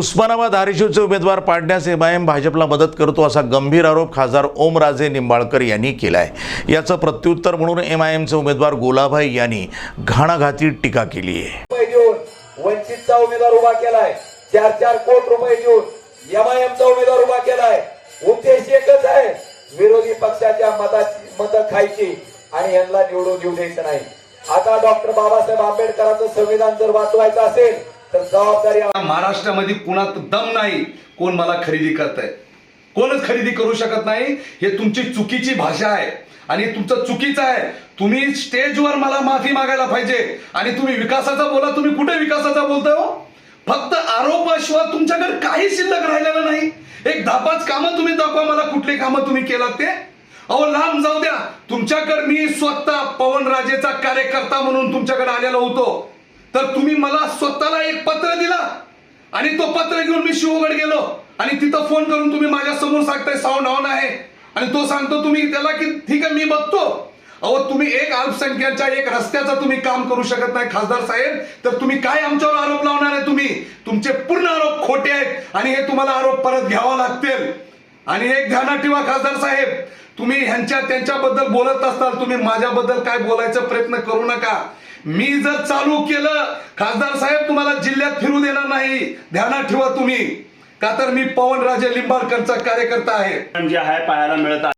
उस्मानाबाद धाराशिवचे उमेदवार पाडण्यास M I am भाजपला मदत करतो असा गंभीर आरोप खासदार ओमराजे निंबाळकर यांनी केला आहे याचं प्रत्युत्तर म्हणून एम आय एमचे उमेदवार गोलाभाई यांनी घाणाघाती टीका केली आहे. वंचितचा उमेदवार उभा केलाय. चार चार कोटी रुपये देऊन एमआयएमचा उमेदवार उभा केलाय. उद्देश एकच आहे विरोधी पक्षाच्या मताची मत खायची आणि यांना निवडून घेऊ द्यायचं नाही. आता डॉक्टर बाबासाहेब आंबेडकरांचं संविधान जर वाचवायचं असेल तर जबाबदारी महाराष्ट्रामध्ये कुणात दम नाही कोण मला खरेदी करताय. कोणच खरेदी करू शकत नाही हे तुमची चुकीची भाषा आहे. आणि तुमचं चुकीचं आहे. तुम्ही स्टेजवर मला माफी मागायला पाहिजे. आणि तुम्ही विकासाचा बोला तुम्ही कुठे विकासाचा बोलताय हो? फक्त आरोपाशिवाय तुमच्याकडे काही शिल्लक राहिलेलं नाही. एक दहा पाच कामं तुम्ही दाखवा मला कुठली कामं तुम्ही केलात ते. अहो लांब जाऊ द्या. तुमच्याकडे मी स्वतः पवनराजेचा कार्यकर्ता म्हणून तुमच्याकडे आलेलो होतो. तर तुम्ही मला स्वतःला एक पत्र दिला. आणि तो पत्र घेऊन मी शिवगड गेलो. आणि तिथं फोन करून तुम्ही माझ्यासमोर सांगताय साऊंड ऑन आहे आणि तो सांगतो तुम्ही त्याला की ठीक आहे मी बघतो. अहो तुम्ही एक अल्पसंख्याच्या एक रस्त्याचं तुम्ही काम करू शकत नाही खासदार साहेब. तर तुम्ही काय आमच्यावर आरोप लावणार आहे तुम्ही? तुमचे पूर्ण आरोप खोटे आहेत. आणि हे तुम्हाला आरोप परत घ्यावा लागतील. आणि एक ध्यानात ठेवा खासदार साहेब. तुम्ही ह्यांच्या त्यांच्याबद्दल बोलत असताल तुम्ही माझ्याबद्दल काय बोलायचा प्रयत्न करू नका. मी जर चालू केलं खासदार साहेब तुम्हाला जिल्ह्यात फिरू देणार नाही. ध्यानात ठेवा तुम्ही. का तर मी पवनराजे लिंबाळकरचा कार्यकर्ता आहे. जे आहे पाहायला मिळत आहे.